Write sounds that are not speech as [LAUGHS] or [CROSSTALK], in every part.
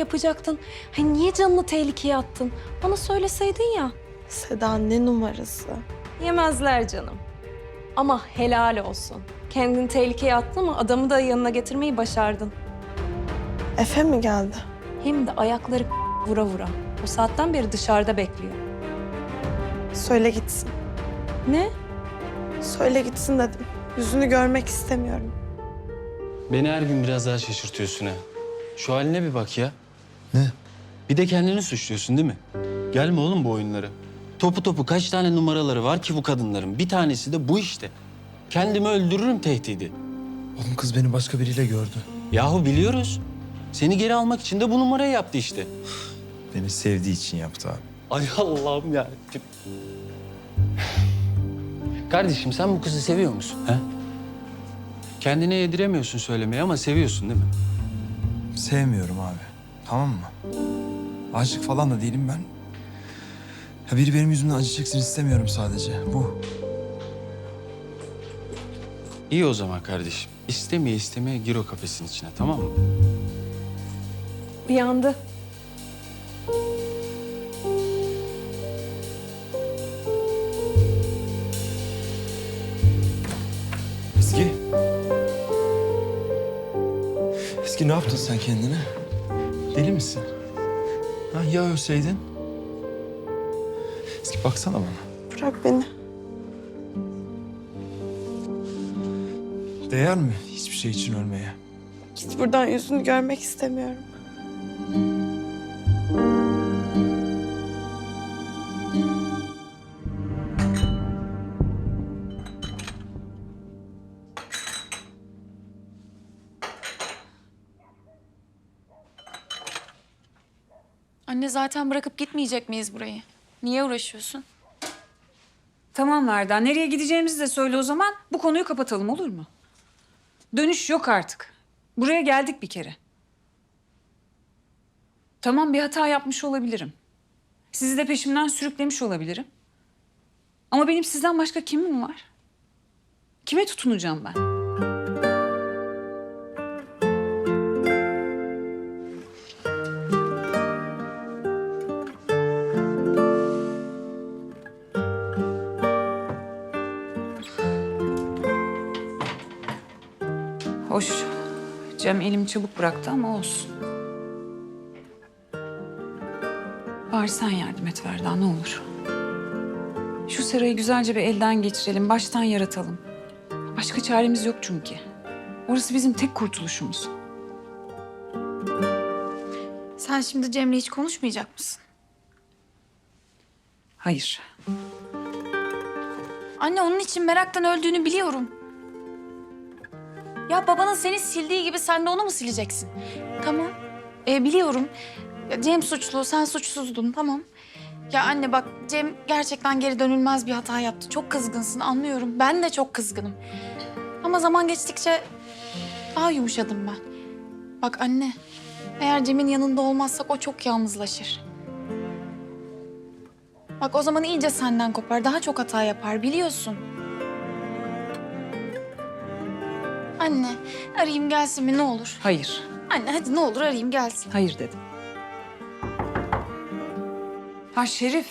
yapacaktın. Hani niye canını tehlikeye attın? Bana söyleseydin ya. Seda ne numarası? Yemezler canım. Ama helal olsun. Kendini tehlikeye attın ama adamı da yanına getirmeyi başardın. Efe mi geldi? Hem de ayakları [LAUGHS] vura vura. O saatten beri dışarıda bekliyor. Söyle gitsin. Ne? Söyle gitsin dedim. Yüzünü görmek istemiyorum. Beni her gün biraz daha şaşırtıyorsun ha. Şu haline bir bak ya. Ne? Bir de kendini suçluyorsun değil mi? Gelme oğlum bu oyunlara. Topu topu kaç tane numaraları var ki bu kadınların? Bir tanesi de bu işte. Kendimi öldürürüm tehdidi. Oğlum kız beni başka biriyle gördü. Yahu biliyoruz. Seni geri almak için de bu numarayı yaptı işte. Beni sevdiği için yaptı abi. Ay Allah'ım ya. Kardeşim sen bu kızı seviyor musun? He? Kendine yediremiyorsun söylemeyi ama seviyorsun değil mi? Sevmiyorum abi. Tamam mı? Aşık falan da değilim ben. Ya biri benim yüzümden acı çeksin istemiyorum sadece. Bu. İyi o zaman kardeşim. İstemeye istemeye gir o kafesin içine tamam mı? Uyandı. Eski. Eski ne yaptın sen kendine? Misin? Ha ya ölseydin? Eski baksana bana. Bırak beni. Değer mi hiçbir şey için ölmeye? Git buradan yüzünü görmek istemiyorum. Anne zaten bırakıp gitmeyecek miyiz burayı? Niye uğraşıyorsun? Tamam Verda. Nereye gideceğimizi de söyle o zaman. Bu konuyu kapatalım olur mu? Dönüş yok artık. Buraya geldik bir kere. Tamam bir hata yapmış olabilirim. Sizi de peşimden sürüklemiş olabilirim. Ama benim sizden başka kimim var? Kime tutunacağım ben? Hoş. Cem elimi çabuk bıraktı ama olsun. Bari sen yardım et Verda ne olur. Şu serayı güzelce bir elden geçirelim, baştan yaratalım. Başka çaremiz yok çünkü. Orası bizim tek kurtuluşumuz. Sen şimdi Cem'le hiç konuşmayacak mısın? Hayır. Anne onun için meraktan öldüğünü biliyorum. Ya babanın seni sildiği gibi sen de onu mu sileceksin? Tamam. E, biliyorum. Cem suçlu, sen suçsuzdun tamam. Ya anne bak Cem gerçekten geri dönülmez bir hata yaptı. Çok kızgınsın anlıyorum. Ben de çok kızgınım. Ama zaman geçtikçe daha yumuşadım ben. Bak anne, eğer Cem'in yanında olmazsak o çok yalnızlaşır. Bak o zaman iyice senden kopar. Daha çok hata yapar biliyorsun. Anne arayayım gelsin mi ne olur? Hayır. Anne hadi ne olur arayayım gelsin. Hayır dedim. Ha Şerif.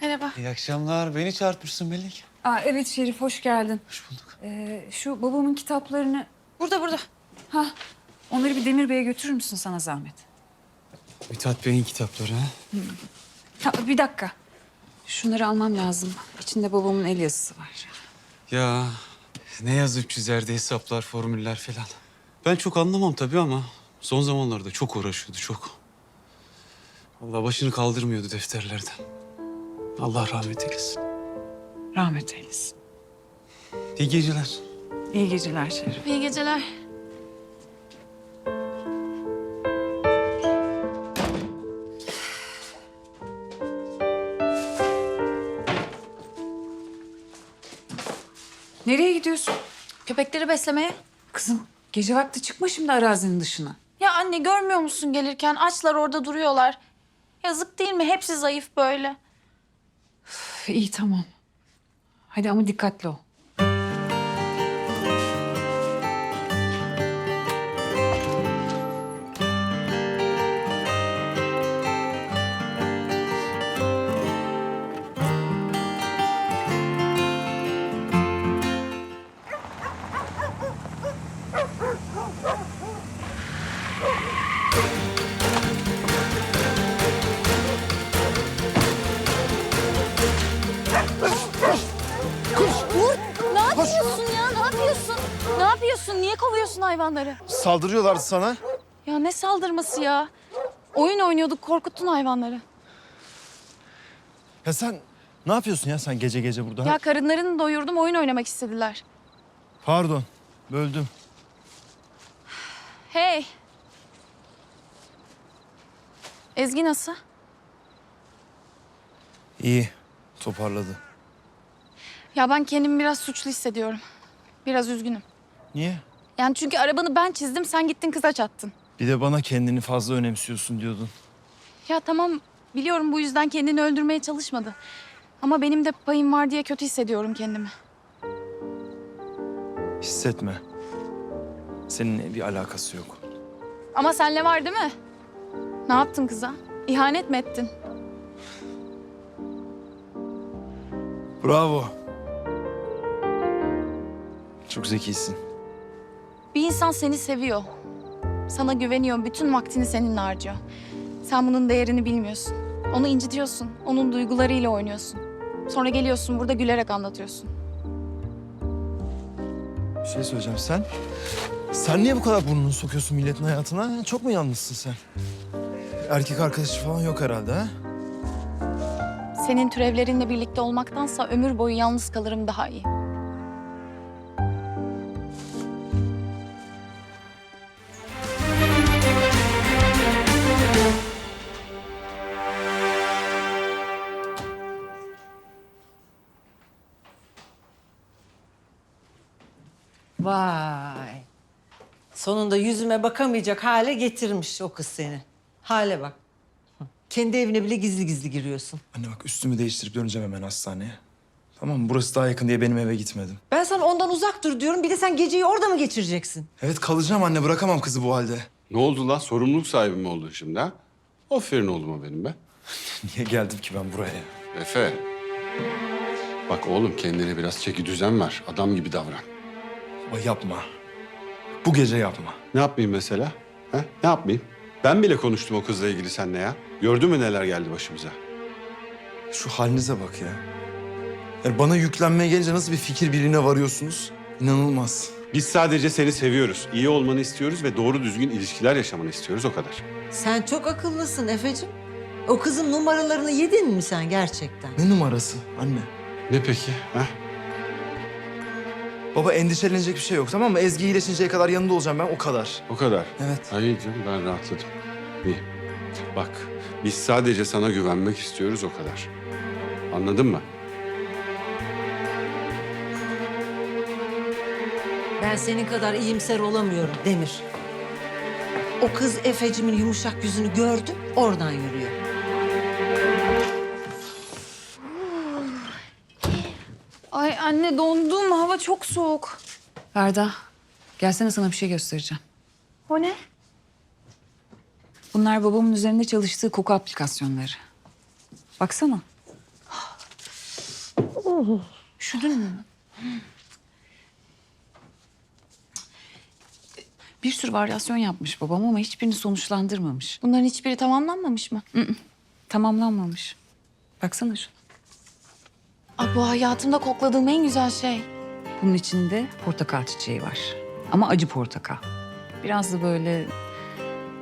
Merhaba. İyi akşamlar. Beni çağırtmışsın Melek. Aa, evet Şerif hoş geldin. Hoş bulduk. Ee, şu babamın kitaplarını... Burada burada. Ha, onları bir Demir Bey'e götürür müsün sana zahmet? Mithat Bey'in kitapları ha? Ha, bir dakika. Şunları almam lazım. İçinde babamın el yazısı var. Ya ne yazıp çizerdi hesaplar, formüller falan. Ben çok anlamam tabii ama son zamanlarda çok uğraşıyordu, çok. Vallahi başını kaldırmıyordu defterlerden. Allah rahmet eylesin. Rahmet eylesin. İyi geceler. İyi geceler Şerif. İyi geceler. Nereye gidiyorsun? Köpekleri beslemeye. Kızım gece vakti çıkma şimdi arazinin dışına. Ya anne görmüyor musun gelirken açlar orada duruyorlar. Yazık değil mi? Hepsi zayıf böyle. Üf, İyi tamam. Hadi ama dikkatli ol. Niye kovuyorsun hayvanları? Saldırıyorlardı sana. Ya ne saldırması ya? Oyun oynuyorduk korkuttun hayvanları. Ya sen ne yapıyorsun ya sen gece gece burada? Ya karınlarını doyurdum oyun oynamak istediler. Pardon, böldüm. Hey. Ezgi nasıl? İyi, toparladı. Ya ben kendimi biraz suçlu hissediyorum. Biraz üzgünüm. Niye? Yani çünkü arabanı ben çizdim sen gittin kıza çattın. Bir de bana kendini fazla önemsiyorsun diyordun. Ya tamam biliyorum bu yüzden kendini öldürmeye çalışmadı. Ama benim de payım var diye kötü hissediyorum kendimi. Hissetme. Seninle bir alakası yok. Ama senle var değil mi? Ne yaptın kıza? İhanet mi ettin? Bravo. Çok zekisin. Bir insan seni seviyor. Sana güveniyor, bütün vaktini seninle harcıyor. Sen bunun değerini bilmiyorsun. Onu incitiyorsun, onun duygularıyla oynuyorsun. Sonra geliyorsun burada gülerek anlatıyorsun. Bir şey söyleyeceğim sen. Sen niye bu kadar burnunu sokuyorsun milletin hayatına? Çok mu yalnızsın sen? Erkek arkadaşı falan yok herhalde ha? Senin türevlerinle birlikte olmaktansa ömür boyu yalnız kalırım daha iyi. Vay. Sonunda yüzüme bakamayacak hale getirmiş o kız seni. Hale bak. Kendi evine bile gizli gizli giriyorsun. Anne bak üstümü değiştirip döneceğim hemen hastaneye. Tamam mı? Burası daha yakın diye benim eve gitmedim. Ben sana ondan uzak dur diyorum. Bir de sen geceyi orada mı geçireceksin? Evet kalacağım anne bırakamam kızı bu halde. Ne oldu lan? Sorumluluk sahibi mi oldun şimdi ha? Aferin oğluma benim be. [LAUGHS] Niye geldim ki ben buraya? Efe. Bak oğlum kendine biraz çeki düzen ver. Adam gibi davran. Baba yapma. Bu gece yapma. Ne yapmayayım mesela? Ha? Ne yapmayayım? Ben bile konuştum o kızla ilgili seninle ya. Gördün mü neler geldi başımıza? Şu halinize bak ya. Yani bana yüklenmeye gelince nasıl bir fikir birliğine varıyorsunuz? İnanılmaz. Biz sadece seni seviyoruz. iyi olmanı istiyoruz ve doğru düzgün ilişkiler yaşamanı istiyoruz o kadar. Sen çok akıllısın Efe'cim. O kızın numaralarını yedin mi sen gerçekten? Ne numarası anne? Ne peki? Ha? Baba endişelenecek bir şey yok tamam mı? Ezgi iyileşinceye kadar yanında olacağım ben o kadar. O kadar. Evet. Ha, iyi canım ben rahatladım. İyi. Bak biz sadece sana güvenmek istiyoruz o kadar. Anladın mı? Ben senin kadar iyimser olamıyorum Demir. O kız Efe'cimin yumuşak yüzünü gördü, oradan yürüyor. Ay anne dondum hava çok soğuk. Ferda, gelsene sana bir şey göstereceğim. O ne? Bunlar babamın üzerinde çalıştığı koku aplikasyonları. Baksana. Üşüdün mü? Bir sürü varyasyon yapmış babam ama hiçbirini sonuçlandırmamış. Bunların hiçbiri tamamlanmamış mı? Tamamlanmamış. Baksana şu. Ay bu hayatımda kokladığım en güzel şey. Bunun içinde portakal çiçeği var. Ama acı portakal. Biraz da böyle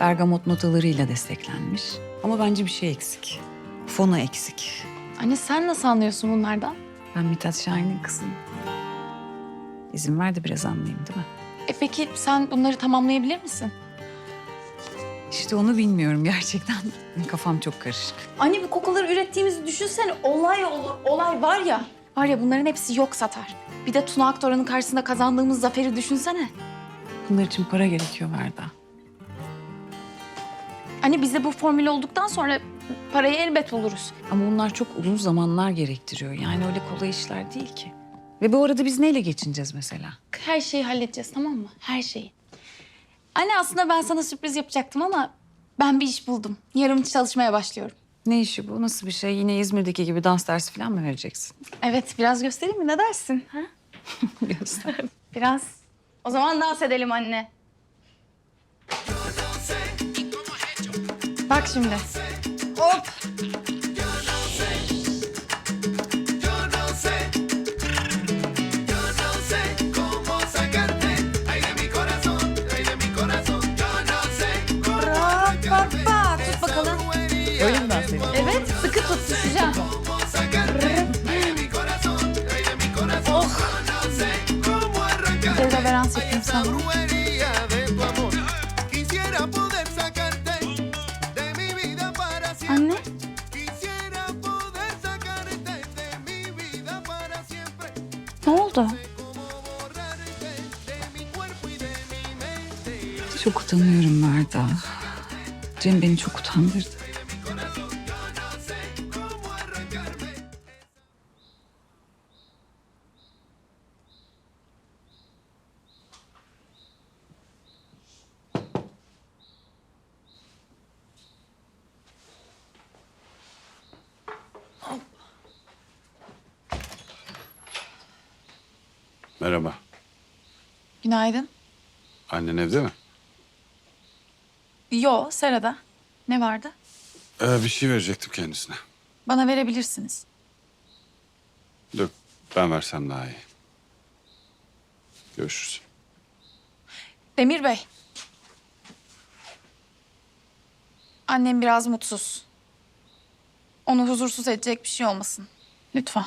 bergamot notalarıyla desteklenmiş. Ama bence bir şey eksik. Fonu eksik. Anne sen nasıl anlıyorsun bunlardan? Ben Mithat Şahin'in kızıyım. İzin ver de biraz anlayayım değil mi? E peki sen bunları tamamlayabilir misin? İşte onu bilmiyorum gerçekten. Kafam çok karışık. Anne bu kokuları ürettiğimizi düşünsene. Olay olur. Olay var ya. Var ya bunların hepsi yok satar. Bir de Tuna Aktor'un karşısında kazandığımız zaferi düşünsene. Bunlar için para gerekiyor Verda. Anne bize bu formül olduktan sonra parayı elbet buluruz. Ama bunlar çok uzun zamanlar gerektiriyor. Yani öyle kolay işler değil ki. Ve bu arada biz neyle geçineceğiz mesela? Her şeyi halledeceğiz tamam mı? Her şeyi. Anne aslında ben sana sürpriz yapacaktım ama ben bir iş buldum. Yarın çalışmaya başlıyorum. Ne işi bu? Nasıl bir şey? Yine İzmir'deki gibi dans dersi falan mı vereceksin? Evet biraz göstereyim mi? Ne dersin? Ha? Göster. [LAUGHS] Biraz. O zaman dans edelim anne. Bak şimdi. Hop. Çok utanıyorum Merda. Cem beni çok utandırdı. Merhaba. Günaydın. Annen evde mi? Yo, Serada. Ne vardı? Ee, bir şey verecektim kendisine. Bana verebilirsiniz. Dur ben versem daha iyi. Görüşürüz. Demir Bey. Annem biraz mutsuz. Onu huzursuz edecek bir şey olmasın. Lütfen.